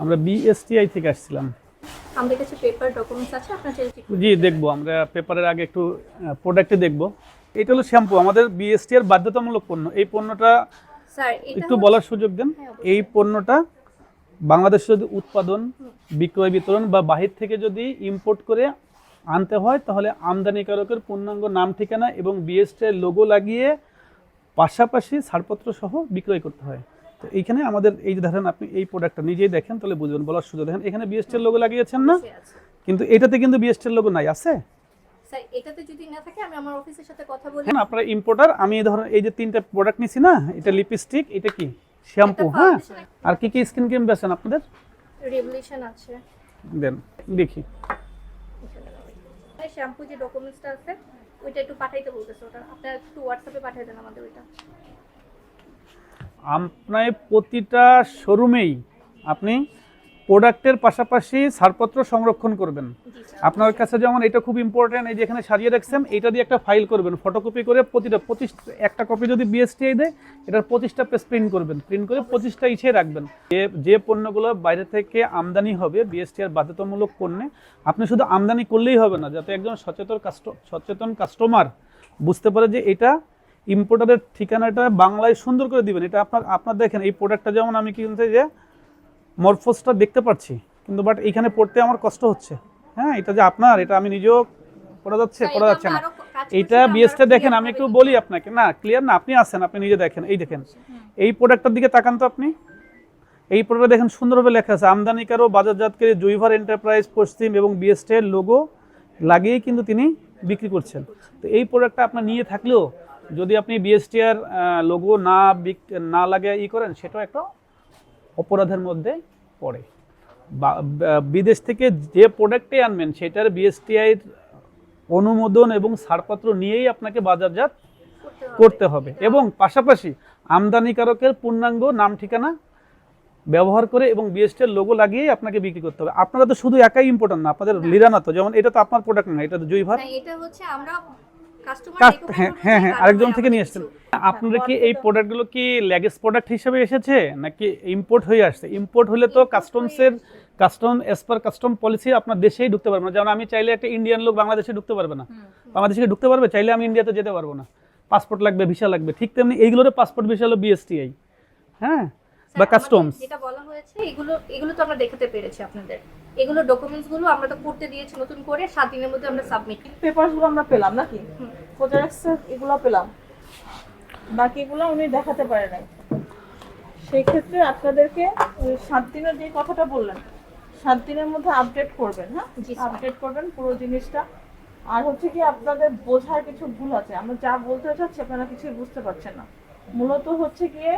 আমরা বিএসটিআই থেকে আসছিলাম। আমাদের কাছে পেপার ডকুমেন্টস আছে আপনার জি দেখব। আমরা পেপারের আগে একটু প্রোডাক্টে দেখব। এটা হলো শ্যাম্পু আমাদের বিএসটি এর বাধ্যতামূলক পণ্য। এই পণ্যটা স্যার একটু বলার সুযোগ দেন। হ্যাঁ, এই পণ্যটা বাংলাদেশে যদি উৎপাদন বিক্রয় বিতরণ বা বাহির থেকে যদি ইম্পোর্ট করে আনতে হয় তাহলে আমদানিকারকের পূর্ণাঙ্গ নাম ঠিকানা এবং বিএসটি লোগো লাগিয়ে পাশাপাশি ছাড়পত্র সহ বিক্রয় করতে হয়। তো এইখানে আমাদের এই যে ধরেন আপনি এই প্রোডাক্টটা নিজেই দেখেন তাহলে বুঝবেন বলার সুযোগ দেখেন। এখানে বিএসটি এর লোগো লাগিয়েছেন না। কিন্তু এটাতে কিন্তু বিএসটি এর লোগো নাই আছে? স্যার এটাতে যদি না থাকে আমি আমার অফিসের সাথে কথা বলি। হ্যাঁ আপনারা ইম্পোর্টার আমি এই ধরেন এই যে তিনটা প্রোডাক্ট নিছি না এটা লিপস্টিক এটা কি? শ্যাম্পু হ্যাঁ? আর কি কি স্কিন ক্রিম বেছেন আপনাদের? রেভলিউশন আছে। দেন দেখি। এই শ্যাম্পু যে ডকুমেন্টসটা আছে ওইটা একটু পাঠাইতে বলতেছে ওটা। আপনার একটু হোয়াটসঅ্যাপে পাঠিয়ে দেন আমাদের ওইটা। আপনার প্রতিটা শোরুমেই আপনি প্রোডাক্টের পাশাপাশি ছাড়পত্র সংরক্ষণ করবেন। আপনার কাছে যেমন এটা খুব ইম্পর্টেন্ট এই যে এখানে সাজিয়ে রাখছেন এটা দিয়ে একটা ফাইল করবেন ফটোকপি করে প্রতিটা পঁচিশ একটা কপি যদি বিএসটিআই দেয় এটার পঁচিশটা পেজ প্রিন্ট করবেন। প্রিন্ট করে পঁচিশটা ইসে রাখবেন। যে যে পণ্যগুলো বাইরে থেকে আমদানি হবে বিএসটিআর বাধ্যতামূলক পণ্যে আপনি শুধু আমদানি করলেই হবে না যাতে একজন সচেতন কাস্ট সচেতন কাস্টমার বুঝতে পারে যে এটা ইম্পোর্টারের ঠিকানাটা বাংলায় সুন্দর করে দিবেন। এটা আপনার আপনার দেখেন এই প্রোডাক্টটা যেমন আমি কিনতে যে মরফোসটা দেখতে পাচ্ছি কিন্তু বাট এখানে পড়তে আমার কষ্ট হচ্ছে। হ্যাঁ এটা যে আপনার এটা আমি নিজেও পড়া যাচ্ছে পড়া যাচ্ছে না। আমরা বিএসটা দেখেন আমি একটু বলি আপনাকে। না ক্লিয়ার না আপনি আছেন আপনি নিজে দেখেন এই দেখেন। এই প্রোডাক্টটার দিকে তাকান তো আপনি। এই প্রোডাক্ট দেখেন সুন্দরভাবে লেখা আছে আমদানিকারও বাজারজাতকারী জৈভার এন্টারপ্রাইজ পশ্চিম এবং বিএসটি এর লোগো লাগিয়েই কিন্তু তিনি বিক্রি করছেন। তো এই প্রোডাক্টটা আপনার নিয়ে থাকলেও যদি আপনি বিএসটি এর লোগো না না লাগিয়ে ই করেন সেটাও একটা অপরাধের মধ্যে পড়ে। বিদেশ থেকে যে প্রোডাক্টে আনবেন সেটার বিএসটিআই অনুমোদন এবং ছাড়পত্র নিয়েই আপনাকে বাজারজাত করতে হবে। এবং পাশাপাশি আমদানিকারকের পূর্ণাঙ্গ নাম ঠিকানা ব্যবহার করে এবং বিএসটির লোগো লাগিয়েই আপনাকে বিক্রি করতে হবে। আপনারা তো শুধু একাই ইম্পর্টেন্ট না আপনাদের লিরানা তো যেমন এটা তো আপনার প্রোডাক্ট না এটা তো জৈভার এটা হচ্ছে আমরা হ্যাঁ হ্যাঁ হ্যাঁ আরেকজন থেকে নিয়ে এসেছেন আপনারা কি এই প্রোডাক্টগুলো কি ল্যাগেজ প্রোডাক্ট হিসেবে এসেছে? নাকি ইম্পোর্ট হয়ে আসছে? ইম্পোর্ট হলে তো কাস্টমসের custom as per custom policy আপনার দেশেই ঢুকতে পারবে না। যেমন আমি চাইলে একটা ইন্ডিয়ান লোক বাংলাদেশে ঢুকতে পারবে না। বাংলাদেশে ঢুকতে পারবে? চাইলে আমি ইন্ডিয়াতে যেতে পারব না। পাসপোর্ট লাগবে ভিসা লাগবে। ঠিক তেমনি এইগুলোর পাসপোর্ট ভিসা হলো বিএসটিআই হ্যাঁ? বা কাস্টমস যেটা বলা হয়েছে এগুলো এগুলো তো আমরা দেখাতে পেরেছি আপনাদের। এগুলো ডকুমেন্টসগুলো আমরা তো করতে দিয়েছি নতুন করে সাত দিনের মধ্যে আমরা সাবমিট পেপারসগুলো আমরা পেলাম নাকি? প্রোজেক্টস এগুলো পেলাম। বাকিগুলো উনি দেখাতে পারে নাই। সেই ক্ষেত্রে আপনাদেরকে ওই সাত দিনের যে কথাটা বললেন সাত দিনের মধ্যে আপডেট করবেন হ্যাঁ? আপডেট করবেন পুরো জিনিসটা। আর হচ্ছে কি আপনাদের বোঝার কিছু ভুল আছে। আমরা যা বলতে চাচ্ছি আপনারা কিছুই বুঝতে পারছেন না। মূলত হচ্ছে গিয়ে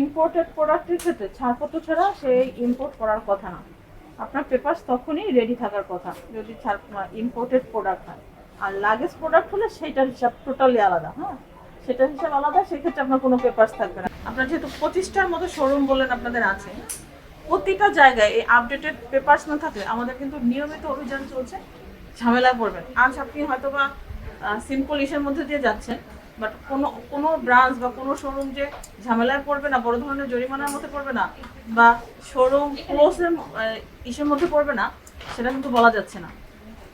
ইম্পোর্টেড প্রোডাক্টের ক্ষেত্রে ছাড়পত্র ছাড়া সেই ইম্পোর্ট করার কথা না। আপনার পেপারস তখনই রেডি থাকার কথা। যদি ইম্পোর্টেড প্রোডাক্ট হয়। আর লাগেজ প্রোডাক্ট হলে সেটার হিসাব টোটালি আলাদা হ্যাঁ? সেটার হিসাব আলাদা, সেক্ষেত্রে আপনার কোনো পেপারস থাকবে না। আপনার যেহেতু পঁচিশটার মতো শোরুম বললেন আপনাদের আছে, প্রতিটা জায়গায় এই আপডেটেড পেপারস না থাকলে আমাদের কিন্তু নিয়মিত অভিযান চলছে, ঝামেলায় পড়বেন। আজ আপনি হয়তো বা সিম্পল ইসের মধ্যে দিয়ে যাচ্ছেন বাট কোনো কোনো ব্রাঞ্চ বা কোনো শোরুম যে ঝামেলায় পড়বে না বড় ধরনের জরিমানার মধ্যে পড়বে না বা শোরুম ক্লোজের ইসের মধ্যে পড়বে না সেটা কিন্তু বলা যাচ্ছে না।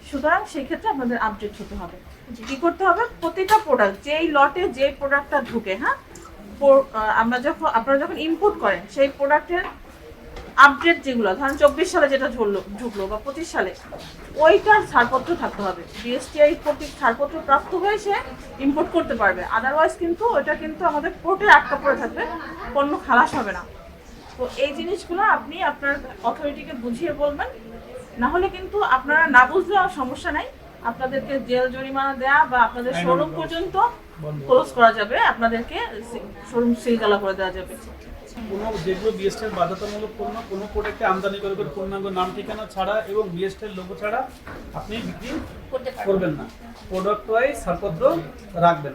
সুতরাং সেই ক্ষেত্রে আপনাদের আপডেট হতে হবে। কি করতে হবে? প্রতিটা প্রোডাক্ট যেই লটে যে প্রোডাক্টটা ঢুকে হ্যাঁ? আমরা যখন আপনারা যখন ইনপুট করেন সেই প্রোডাক্টের আপডেট যেগুলো ধরেন চব্বিশ সালে যেটা ঝুললো ঢুকলো বা পঁচিশ সালে ওইটার ছাড়পত্র থাকতে হবে। বিএসটিআই কর্তৃক ছাড়পত্র প্রাপ্ত হয়ে সে ইম্পোর্ট করতে পারবে। আদারওয়াইজ কিন্তু ওইটা কিন্তু আমাদের কোর্টে আটকা পড়ে থাকবে পণ্য খালাস হবে না। তো এই জিনিসগুলো আপনি আপনার অথরিটিকে বুঝিয়ে বলবেন। না হলে কিন্তু আপনারা না বুঝলে আর সমস্যা নাই। আপনাদেরকে জেল জরিমানা দেয়া বা আপনাদের শোরুম পর্যন্ত ক্লোজ করা যাবে আপনাদেরকে শোরুম সিলগালা করে দেওয়া যাবে। কোনো যেগুলো বিএসটি বাধ্যতামূলক পণ্য কোনো প্রোডাক্টে আমদানি করবেন পূর্ণাঙ্গ নাম ঠিকানা ছাড়া এবং বিএসটি লোগো ছাড়া আপনি বিক্রি করবেন না। প্রোডাক্ট ওয়াইজ ছাড়পত্র রাখবেন।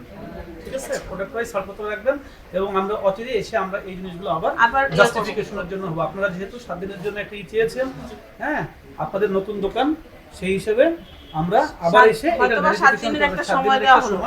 ঠিক আছে? প্রোডাক্ট ওয়াইজ ছাড়পত্র রাখবেন এবং আমরা অচিরে এসে আমরা এই জিনিসগুলো আবার আবার ইয়ে জাস্টিফিকেশনের জন্য হব। আপনারা যেহেতু সাত দিনের জন্য একটা ই চেয়েছেন হ্যাঁ আপনাদের নতুন দোকান সেই হিসেবে আমরা আবার এসে সাত দিনের একটা। সময় দেওয়া হলো